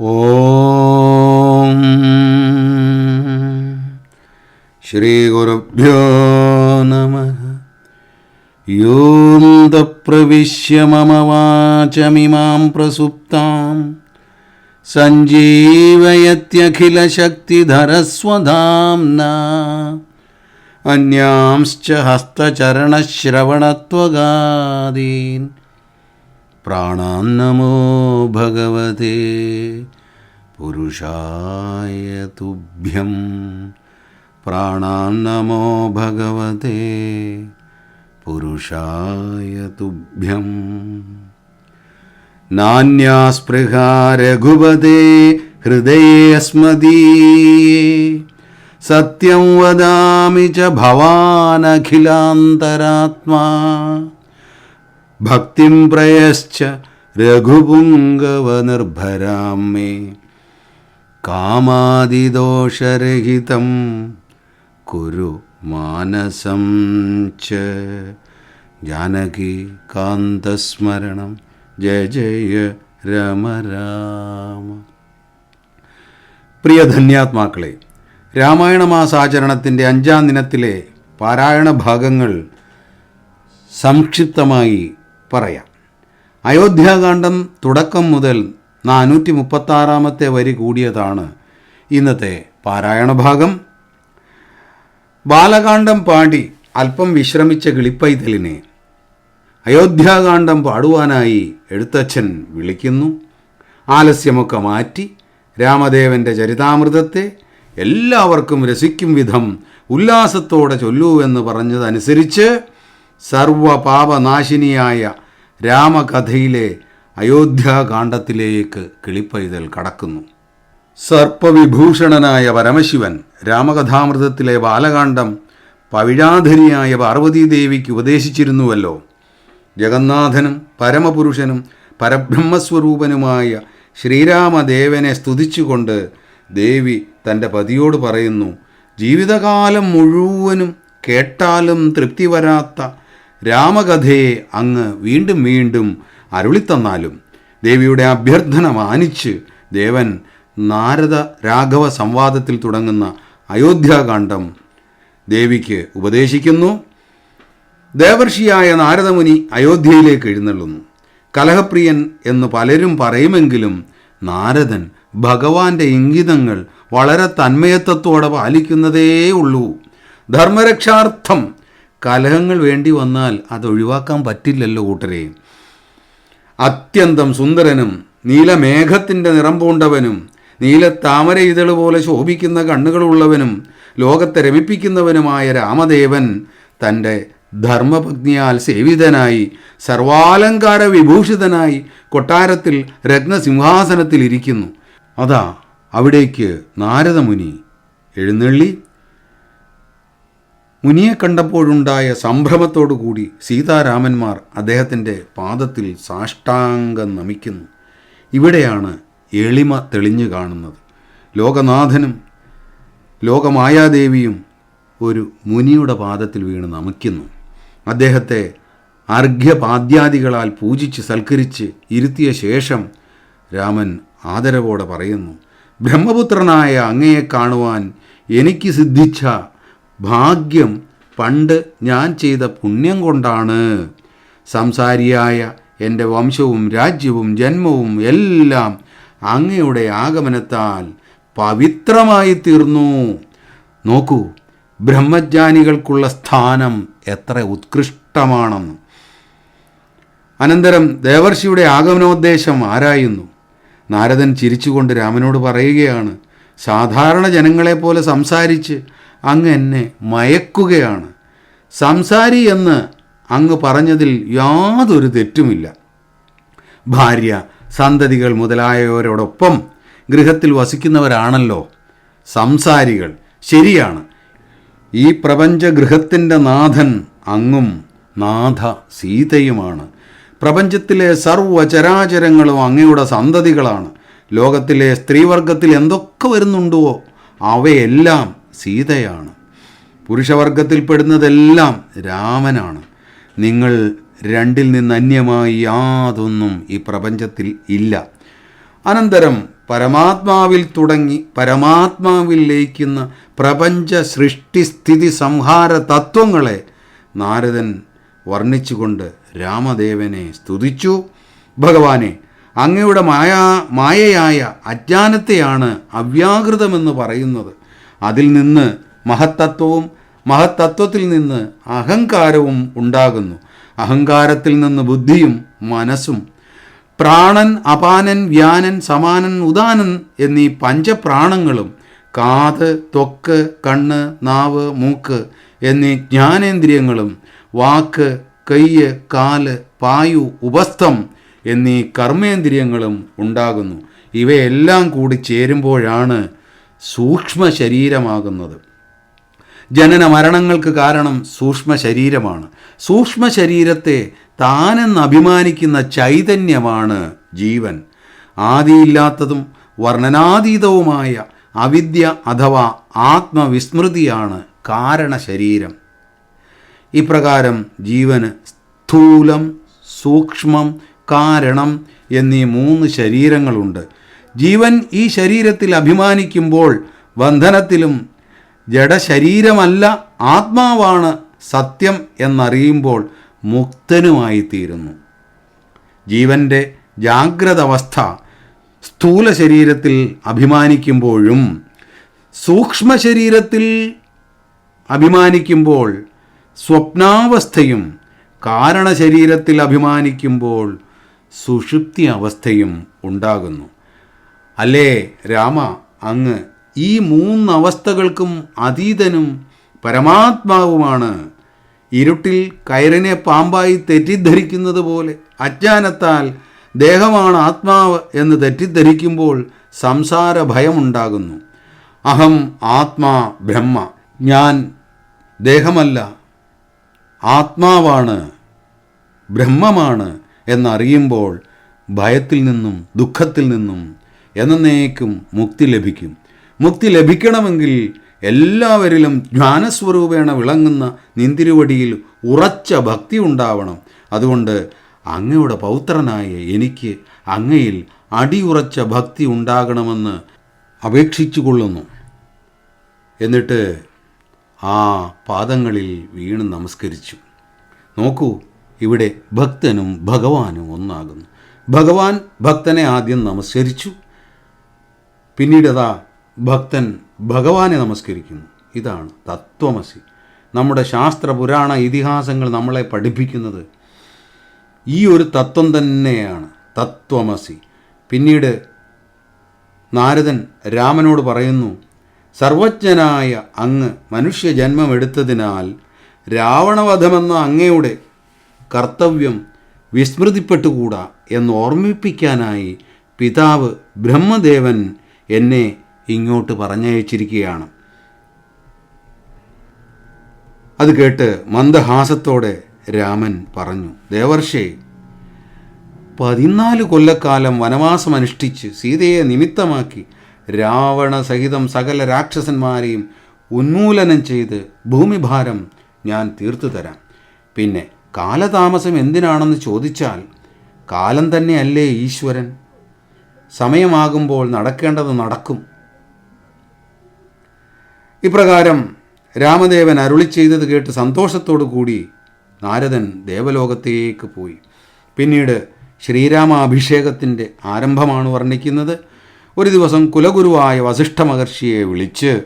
ॐ श्रीगुरुभ्यो नमः। प्रविश्य मम वाचमिमां प्रसुप्तां सञ्जीवयत्यखिलशक्तिधरस्वधाम्ना। अन्यांश्च हस्तचरणश्रवणत्वगादीन्। प्राणान्नमो भगवते पुरुषाय तुभ्यं प्राणान्नमो भगवते पुरुषाय तुभ्यम् नान्यास्पृहा रघुपते हृदयेऽस्मदीये सत्यं वदामि च भवानखिलान्तरात्मा ഭക്തിം പ്രയശ്ച രഘുപുങ്കവനിർഭരാം മേ കാമാതിദോഷരഹിതം കുരു മാനസം ച. ജാനകി കാന്തസ്മരണം ജയ ജയ രമരാമ പ്രിയ ധന്യാത്മാക്കളെ രാമായണ മാസാചരണത്തിന്റെ അഞ്ചാം ദിനത്തിലെ പാരായണ ഭാഗങ്ങൾ സംക്ഷിപ്തമായി പറയാം. അയോധ്യാകാന്ഡം തുടക്കം മുതൽ നാനൂറ്റി മുപ്പത്താറാമത്തെ വരി കൂടിയതാണ് ഇന്നത്തെ പാരായണ ഭാഗം. ബാലകാന്ഡം പാടി അല്പം വിശ്രമിച്ച കിളിപ്പൈതലിനെ അയോധ്യാകാന്ഡം പാടുവാനായി എഴുത്തച്ഛൻ വിളിക്കുന്നു. ആലസ്യമൊക്കെ മാറ്റി രാമദേവന്റെ ചരിതാമൃതത്തെ എല്ലാവർക്കും രസിക്കും വിധം ഉല്ലാസത്തോടെ ചൊല്ലൂ എന്ന് സർവപാപനാശിനിയായ രാമകഥയിലെ അയോധ്യാകാന്ഡത്തിലേക്ക് കിളിപ്പൈതൽ കടക്കുന്നു. സർപ്പവിഭൂഷണനായ പരമശിവൻ രാമകഥാമൃതത്തിലെ ബാലകാന്ഡം പവിഴാധരിയായ പാർവതീദേവിക്ക് ഉപദേശിച്ചിരുന്നുവല്ലോ. ജഗന്നാഥനും പരമപുരുഷനും പരബ്രഹ്മസ്വരൂപനുമായ ശ്രീരാമദേവനെ സ്തുതിച്ചുകൊണ്ട് ദേവി തന്റെ പതിയോട് പറയുന്നു ജീവിതകാലം മുഴുവനും കേട്ടാലും തൃപ്തി വരാത്ത രാമകഥയെ അങ്ങ് വീണ്ടും വീണ്ടും അരുളിത്തന്നാലും ദേവിയുടെ അഭ്യർത്ഥന മാനിച്ച് ദേവൻ നാരദ രാഘവ സംവാദത്തിൽ തുടങ്ങുന്ന അയോധ്യാകാന്ഡം ദേവിക്ക് ഉപദേശിക്കുന്നു. ദേവർഷിയായ നാരദമുനി അയോധ്യയിലേക്ക് എഴുന്നള്ളുന്നു. കലഹപ്രിയൻ എന്ന് പലരും പറയുമെങ്കിലും നാരദൻ ഭഗവാന്റെ ഇംഗിതങ്ങൾ വളരെ തന്മയത്വത്തോടെ പാലിക്കുന്നതേ ഉള്ളൂ ധർമ്മരക്ഷാർത്ഥം കലഹങ്ങൾ വേണ്ടി വന്നാൽ അത് ഒഴിവാക്കാൻ പറ്റില്ലല്ലോ കൂട്ടരെ. അത്യന്തം സുന്ദരനും നീലമേഘത്തിന്റെ നിറം പൂണ്ടവനും നീല താമര ഇതൾ പോലെ ശോഭിക്കുന്ന കണ്ണുകളുള്ളവനും ലോകത്തെ രമിപ്പിക്കുന്നവനുമായ രാമദേവൻ തന്റെ ധർമ്മപത്നിയാൽ സേവിതനായി സർവാലങ്കാര വിഭൂഷിതനായി കൊട്ടാരത്തിൽ രത്നസിംഹാസനത്തിൽ ഇരിക്കുന്നു അതാ അവിടേക്ക് നാരദമുനി എഴുന്നള്ളി മുനിയെ കണ്ടപ്പോഴുണ്ടായ സംഭ്രമത്തോടുകൂടി സീതാരാമന്മാർ അദ്ദേഹത്തിന്റെ പാദത്തിൽ സാഷ്ടാംഗം നമിക്കുന്നു. ഇവിടെയാണ് എളിമ തെളിഞ്ഞു കാണുന്നത്. ലോകനാഥനും ലോകമായാദേവിയും ഒരു മുനിയുടെ പാദത്തിൽ വീണ് നമിക്കുന്നു. അദ്ദേഹത്തെ അർഘ്യപാദ്യാദികളാൽ പൂജിച്ച് സൽക്കരിച്ച് ഇരുത്തിയ ശേഷം രാമൻ ആദരവോടെ പറയുന്നു ബ്രഹ്മപുത്രനായ അങ്ങയെ കാണുവാൻ എനിക്ക് സിദ്ധിച്ച ഭാഗ്യം പണ്ട് ഞാൻ ചെയ്ത പുണ്യം കൊണ്ടാണ്. സംസാരിയായ എന്റെ വംശവും രാജ്യവും ജന്മവും എല്ലാം അങ്ങയുടെ ആഗമനത്താൽ പവിത്രമായി തീർന്നു. നോക്കൂ ബ്രഹ്മജ്ഞാനികൾക്കുള്ള സ്ഥാനം എത്ര ഉത്കൃഷ്ടമാണെന്ന്. അനന്തരം ദേവർഷിയുടെ ആഗമനോദ്ദേശം ആരായുന്നു? നാരദൻ ചിരിച്ചുകൊണ്ട് രാമനോട് പറയുകയാണ് സാധാരണ ജനങ്ങളെപ്പോലെ സംസാരിച്ച് അങ്ങ് എന്നെ മയക്കുകയാണ്. സംസാരി എന്ന് അങ്ങ് പറഞ്ഞതിൽ യാതൊരു തെറ്റുമില്ല. ഭാര്യ സന്തതികൾ മുതലായവരോടൊപ്പം ഗൃഹത്തിൽ വസിക്കുന്നവരാണല്ലോ. സംസാരികൾ ശരിയാണ്. ഈ പ്രപഞ്ച ഗൃഹത്തിന്റെ നാഥൻ അങ്ങും നാഥ സീതയുമാണ്. പ്രപഞ്ചത്തിലെ സർവചരാചരങ്ങളും അങ്ങയുടെ സന്തതികളാണ്. ലോകത്തിലെ സ്ത്രീവർഗത്തിൽ എന്തൊക്കെ വരുന്നുണ്ടോ അവയെല്ലാം സീതയാണ്. പുരുഷവർഗത്തിൽപ്പെടുന്നതെല്ലാം രാമനാണ്. നിങ്ങൾ രണ്ടിൽ നിന്ന് അന്യമായി യാതൊന്നും ഈ പ്രപഞ്ചത്തിൽ ഇല്ല. അനന്തരം പരമാത്മാവിൽ തുടങ്ങി പരമാത്മാവിൽ ലയിക്കുന്ന പ്രപഞ്ച സൃഷ്ടിസ്ഥിതി സംഹാര തത്വങ്ങളെ നാരദൻ വർണിച്ചുകൊണ്ട് രാമദേവനെ സ്തുതിച്ചു. ഭഗവാനെ അങ്ങയുടെ മായ മായയായ അജ്ഞാനത്തെയാണ് അവ്യാകൃതമെന്ന് പറയുന്നത്. അതിൽ നിന്ന് മഹത്തത്വവും മഹത്തത്വത്തിൽ നിന്ന് അഹങ്കാരവും ഉണ്ടാകുന്നു. അഹങ്കാരത്തിൽ നിന്ന് ബുദ്ധിയും മനസ്സും. പ്രാണൻ അപാനൻ വ്യാനൻ സമാനൻ ഉദാനൻ എന്നീ പഞ്ചപ്രാണങ്ങളും കാത് ത്വക്ക് കണ്ണ് നാവ് മൂക്ക് എന്നീ ജ്ഞാനേന്ദ്രിയങ്ങളും വാക്ക് കയ്യ് കാൽ പായു ഉപസ്ഥം എന്നീ കർമ്മേന്ദ്രിയങ്ങളും ഉണ്ടാകുന്നു. ഇവയെല്ലാം കൂടി ചേരുമ്പോഴാണ് സൂക്ഷ്മ ശരീരമാകുന്നത് ജനന മരണങ്ങൾക്ക് കാരണം സൂക്ഷ്മ ശരീരമാണ് സൂക്ഷ്മ ശരീരത്തെ താനെന്ന് അഭിമാനിക്കുന്ന ചൈതന്യമാണ് ജീവൻ. ആദിയില്ലാത്തതും വർണനാതീതവുമായ അവിദ്യ അഥവാ ആത്മവിസ്മൃതിയാണ് കാരണ ശരീരം ഇപ്രകാരം ജീവന് സ്ഥൂലം സൂക്ഷ്മം കാരണം എന്നീ മൂന്ന് ശരീരങ്ങളുണ്ട്. ജീവൻ ഈ ശരീരത്തിൽ അഭിമാനിക്കുമ്പോൾ ബന്ധനത്തിലും ജഡശരീരമല്ല ആത്മാവാണ് സത്യം എന്നറിയുമ്പോൾ മുക്തനുമായിത്തീരുന്നു. ജീവന്റെ ജാഗ്രത അവസ്ഥ സ്ഥൂല ശരീരത്തിൽ അഭിമാനിക്കുമ്പോഴും സൂക്ഷ്മ ശരീരത്തിൽ അഭിമാനിക്കുമ്പോൾ സ്വപ്നാവസ്ഥയും കാരണശരീരത്തിൽ അഭിമാനിക്കുമ്പോൾ സുഷുപ്തി അവസ്ഥയും ഉണ്ടാകുന്നു. അല്ലേ രാമ? അങ്ങ് ഈ മൂന്നവസ്ഥകൾക്കും അതീതനും പരമാത്മാവുമാണ്. ഇരുട്ടിൽ കയറിനെ പാമ്പായി തെറ്റിദ്ധരിക്കുന്നത് പോലെ അജ്ഞാനത്താൽ ദേഹമാണ് ആത്മാവ് എന്ന് തെറ്റിദ്ധരിക്കുമ്പോൾ സംസാര ഭയമുണ്ടാകുന്നു അഹം ആത്മാ ബ്രഹ്മ. ഞാൻ ദേഹമല്ല ആത്മാവാണ് ബ്രഹ്മമാണ് എന്നറിയുമ്പോൾ ഭയത്തിൽ നിന്നും ദുഃഖത്തിൽ നിന്നും എന്നേക്കും മുക്തി ലഭിക്കും. മുക്തി ലഭിക്കണമെങ്കിൽ എല്ലാവരിലും ജ്ഞാനസ്വരൂപേണ വിളങ്ങുന്ന നിന്തിരുവടിയിൽ ഉറച്ച ഭക്തി ഉണ്ടാവണം. അതുകൊണ്ട് അങ്ങയുടെ പൗത്രനായ എനിക്ക് അങ്ങയിൽ അടിയുറച്ച ഭക്തി ഉണ്ടാകണമെന്ന് അപേക്ഷിച്ചു കൊള്ളുന്നു എന്നിട്ട് ആ പാദങ്ങളിൽ വീണ് നമസ്കരിച്ചു. നോക്കൂ ഇവിടെ ഭക്തനും ഭഗവാനും ഒന്നാകുന്നു. ഭഗവാൻ ഭക്തനെ ആദ്യം നമസ്കരിച്ചു. പിന്നീടതാ ഭക്തൻ ഭഗവാനെ നമസ്കരിക്കുന്നു. ഇതാണ് തത്വമസി. നമ്മുടെ ശാസ്ത്ര പുരാണ ഇതിഹാസങ്ങൾ നമ്മളെ പഠിപ്പിക്കുന്നത് ഈ ഒരു തത്വം തന്നെയാണ് തത്വമസി. പിന്നീട് നാരദൻ രാമനോട് പറയുന്നു സർവജ്ഞനായ അങ്ങ് മനുഷ്യജന്മമെടുത്തതിനാൽ രാവണവധമെന്ന അങ്ങയുടെ കർത്തവ്യം വിസ്മൃതിപ്പെട്ടുകൂടാ എന്ന് ഓർമ്മിപ്പിക്കാനായി പിതാവ് ബ്രഹ്മദേവൻ എന്നെ ഇങ്ങോട്ട് പറഞ്ഞയച്ചിരിക്കുകയാണ്. അത് കേട്ട് മന്ദഹാസത്തോടെ രാമൻ പറഞ്ഞു ദേവർഷേ പതിനാല് കൊല്ലക്കാലം വനവാസം അനുഷ്ഠിച്ച് സീതയെ നിമിത്തമാക്കി രാവണ സഹിതം സകല രാക്ഷസന്മാരെയും ഉന്മൂലനം ചെയ്ത് ഭൂമിഭാരം ഞാൻ തീർത്തു തരാം. പിന്നെ കാലതാമസം എന്തിനാണെന്ന് ചോദിച്ചാൽ കാലം തന്നെയല്ലേ ഈശ്വരൻ? സമയമാകുമ്പോൾ നടക്കേണ്ടത് നടക്കും. ഇപ്രകാരം രാമദേവൻ അരുളി ചെയ്തത് കേട്ട് സന്തോഷത്തോടു കൂടി നാരദൻ ദേവലോകത്തേക്ക് പോയി. പിന്നീട് ശ്രീരാമാഭിഷേകത്തിന്റെ ആരംഭമാണ് വർണിക്കുന്നത്. ഒരു ദിവസം കുലഗുരുവായ വസിഷ്ഠ മഹർഷിയെ വിളിച്ച്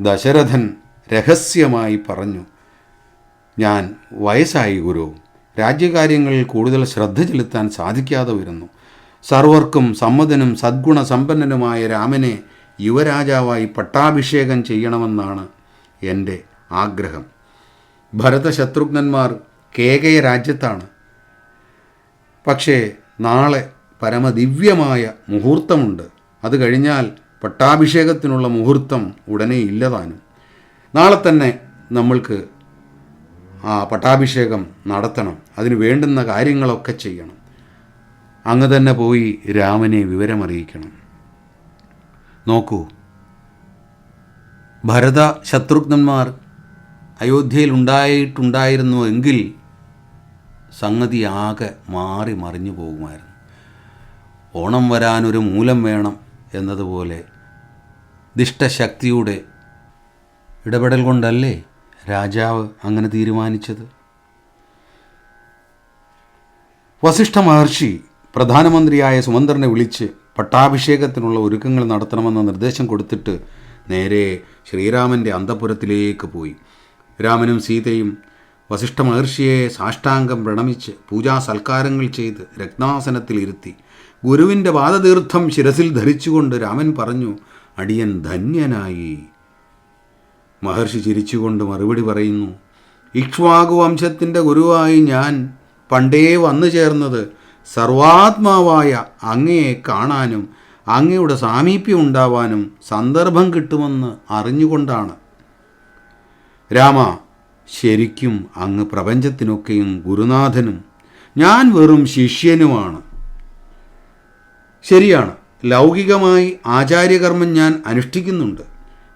ദശരഥൻ രഹസ്യമായി പറഞ്ഞു ഞാൻ വയസ്സായി ഗുരു. രാജ്യകാര്യങ്ങളിൽ കൂടുതൽ ശ്രദ്ധ ചെലുത്താൻ സാധിക്കാതെ വരുന്നു. സർവർക്കും സമ്മതനും സദ്ഗുണ സമ്പന്നനുമായ രാമനെ യുവരാജാവായി പട്ടാഭിഷേകം ചെയ്യണമെന്നാണ് എന്റെ ആഗ്രഹം. ഭരതശത്രുഘ്നന്മാർ കേകയ രാജ്യത്താണ്. പക്ഷേ നാളെ പരമദിവ്യമായ മുഹൂർത്തമുണ്ട്. അത് കഴിഞ്ഞാൽ പട്ടാഭിഷേകത്തിനുള്ള മുഹൂർത്തം ഉടനെ ഇല്ലതാനും. നാളെ തന്നെ നമ്മൾക്ക് ആ പട്ടാഭിഷേകം നടത്തണം. അതിന് വേണ്ടുന്ന കാര്യങ്ങളൊക്കെ ചെയ്യണം. അങ്ങ് തന്നെ പോയി രാമനെ വിവരമറിയിക്കണം. നോക്കൂ. ഭരത ശത്രുഘ്നന്മാർ അയോധ്യയിൽ ഉണ്ടായിട്ടുണ്ടായിരുന്നു എങ്കിൽ സംഗതി ആകെ മാറി മറിഞ്ഞു പോകുമായിരുന്നു. ഓണം വരാനൊരു മൂലം വേണം എന്നതുപോലെ ദിഷ്ടശക്തിയുടെ ഇടപെടൽ കൊണ്ടല്ലേ രാജാവ് അങ്ങനെ തീരുമാനിച്ചത്? വസിഷ്ഠ മഹർഷി പ്രധാനമന്ത്രിയായ സുമന്ദറിനെ വിളിച്ച് പട്ടാഭിഷേകത്തിനുള്ള ഒരുക്കങ്ങൾ നടത്തണമെന്ന നിർദ്ദേശം കൊടുത്തിട്ട് നേരെ ശ്രീരാമന്റെ അന്തപുരത്തിലേക്ക് പോയി. രാമനും സീതയും വസിഷ്ഠ മഹർഷിയെ സാഷ്ടാംഗം പ്രണമിച്ച് പൂജാ സൽക്കാരങ്ങൾ ചെയ്ത് രത്നാസനത്തിൽ ഇരുത്തി. ഗുരുവിന്റെ പാദതീർത്ഥം ശിരസിൽ ധരിച്ചുകൊണ്ട് രാമൻ പറഞ്ഞു അടിയൻ ധന്യനായി. മഹർഷി ചിരിച്ചുകൊണ്ട് മറുപടി പറയുന്നു ഇക്ഷ്വാകു വംശത്തിന്റെ ഗുരുവായി ഞാൻ പണ്ടേ വന്നു ചേർന്നത് സർവാത്മാവായ അങ്ങയെ കാണാനും അങ്ങയുടെ സാമീപ്യം ഉണ്ടാവാനും സന്ദർഭം കിട്ടുമെന്ന് അറിഞ്ഞുകൊണ്ടാണ്. രാമ ശരിക്കും അങ്ങ് പ്രപഞ്ചത്തിനൊക്കെയും ഗുരുനാഥനും ഞാൻ വെറും ശിഷ്യനുമാണ്. ശരിയാണ് ലൗകികമായി ആചാര്യകർമ്മം ഞാൻ അനുഷ്ഠിക്കുന്നുണ്ട്.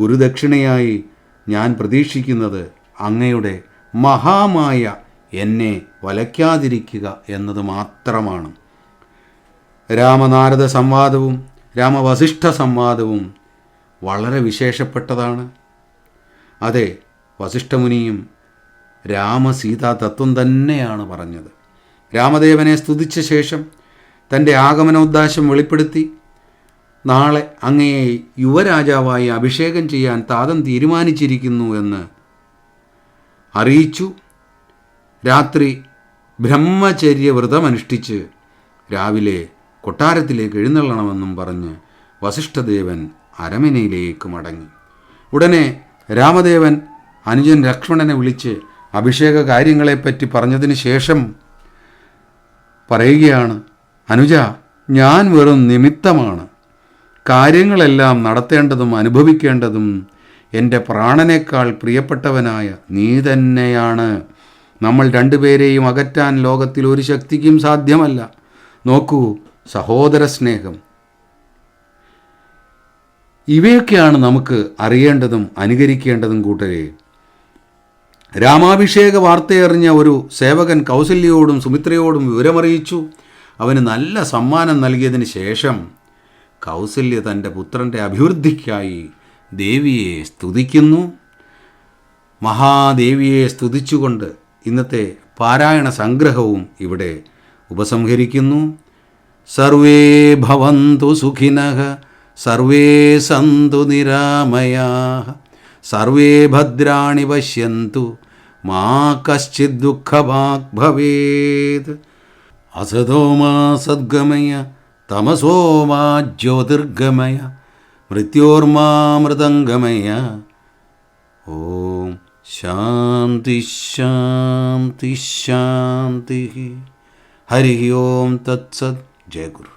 ഗുരുദക്ഷിണയായി ഞാൻ പ്രതീക്ഷിക്കുന്നത് അങ്ങയുടെ മഹാമായ എന്നെ വലയ്ക്കാതിരിക്കുക എന്നത് മാത്രമാണ്. രാമനാരദ സംവാദവും രാമവസിഷ്ഠ സംവാദവും വളരെ വിശേഷപ്പെട്ടതാണ്. അതെ വസിഷ്ഠമുനിയും രാമസീതാ തത്വം തന്നെയാണ് പറഞ്ഞത്. രാമദേവനെ സ്തുതിച്ച ശേഷം തന്റെ ആഗമനോദ്ദേശം വെളിപ്പെടുത്തി നാളെ അങ്ങയെ യുവരാജാവായി അഭിഷേകം ചെയ്യാൻ താതം തീരുമാനിച്ചിരിക്കുന്നു എന്ന് അറിയിച്ചു. രാത്രി ബ്രഹ്മചര്യ വ്രതമനുഷ്ഠിച്ച് രാവിലെ കൊട്ടാരത്തിലേക്ക് എഴുന്നള്ളണമെന്നും പറഞ്ഞ് വസിഷ്ഠദേവൻ അരമനയിലേക്ക് മടങ്ങി. ഉടനെ രാമദേവൻ അനുജൻ ലക്ഷ്മണനെ വിളിച്ച് അഭിഷേക കാര്യങ്ങളെപ്പറ്റി പറഞ്ഞതിന് ശേഷം പറയുകയാണ് അനുജ ഞാൻ വെറും നിമിത്തമാണ്. കാര്യങ്ങളെല്ലാം നടത്തേണ്ടതും അനുഭവിക്കേണ്ടതും എന്റെ പ്രാണനേക്കാൾ പ്രിയപ്പെട്ടവനായ നീ തന്നെയാണ്. നമ്മൾ രണ്ടുപേരെയും അകറ്റാൻ ലോകത്തിൽ ഒരു ശക്തിക്കും സാധ്യമല്ല. നോക്കൂ സഹോദര സ്നേഹം. ഇവയൊക്കെയാണ് നമുക്ക് അറിയേണ്ടതും അനുകരിക്കേണ്ടതും കൂട്ടരെ. രാമാഭിഷേക വാർത്തയറിഞ്ഞ ഒരു സേവകൻ കൗസല്യയോടും സുമിത്രയോടും വിവരമറിയിച്ചു. അവന് നല്ല സമ്മാനം നൽകിയതിന് ശേഷം കൗസല്യ തന്റെ പുത്രന്റെ അഭിവൃദ്ധിക്കായി ദേവിയെ സ്തുതിക്കുന്നു. മഹാദേവിയെ സ്തുതിച്ചുകൊണ്ട് ഇന്നത്തെ പാരായണ സംഗ്രഹവും ഇവിടെ ഉപസംഹരിക്കുന്നു. സർവേ ഭവന്തു സുഖിനഃ സർവേ സന്തു നിരാമയാ സർവേ ഭദ്രാണി പശ്യന്തു മാ കശ്ചിത് ദുഃഖഭാഗ് ഭവേത്. അസതോ മാ സദ്ഗമയ തമസോ മാ ജ്യോതിർഗമയ മൃത്യോർമാമൃതംഗമയ ഓം शांति शांति शांति। हरि ओम तत्सत। जय गुरु।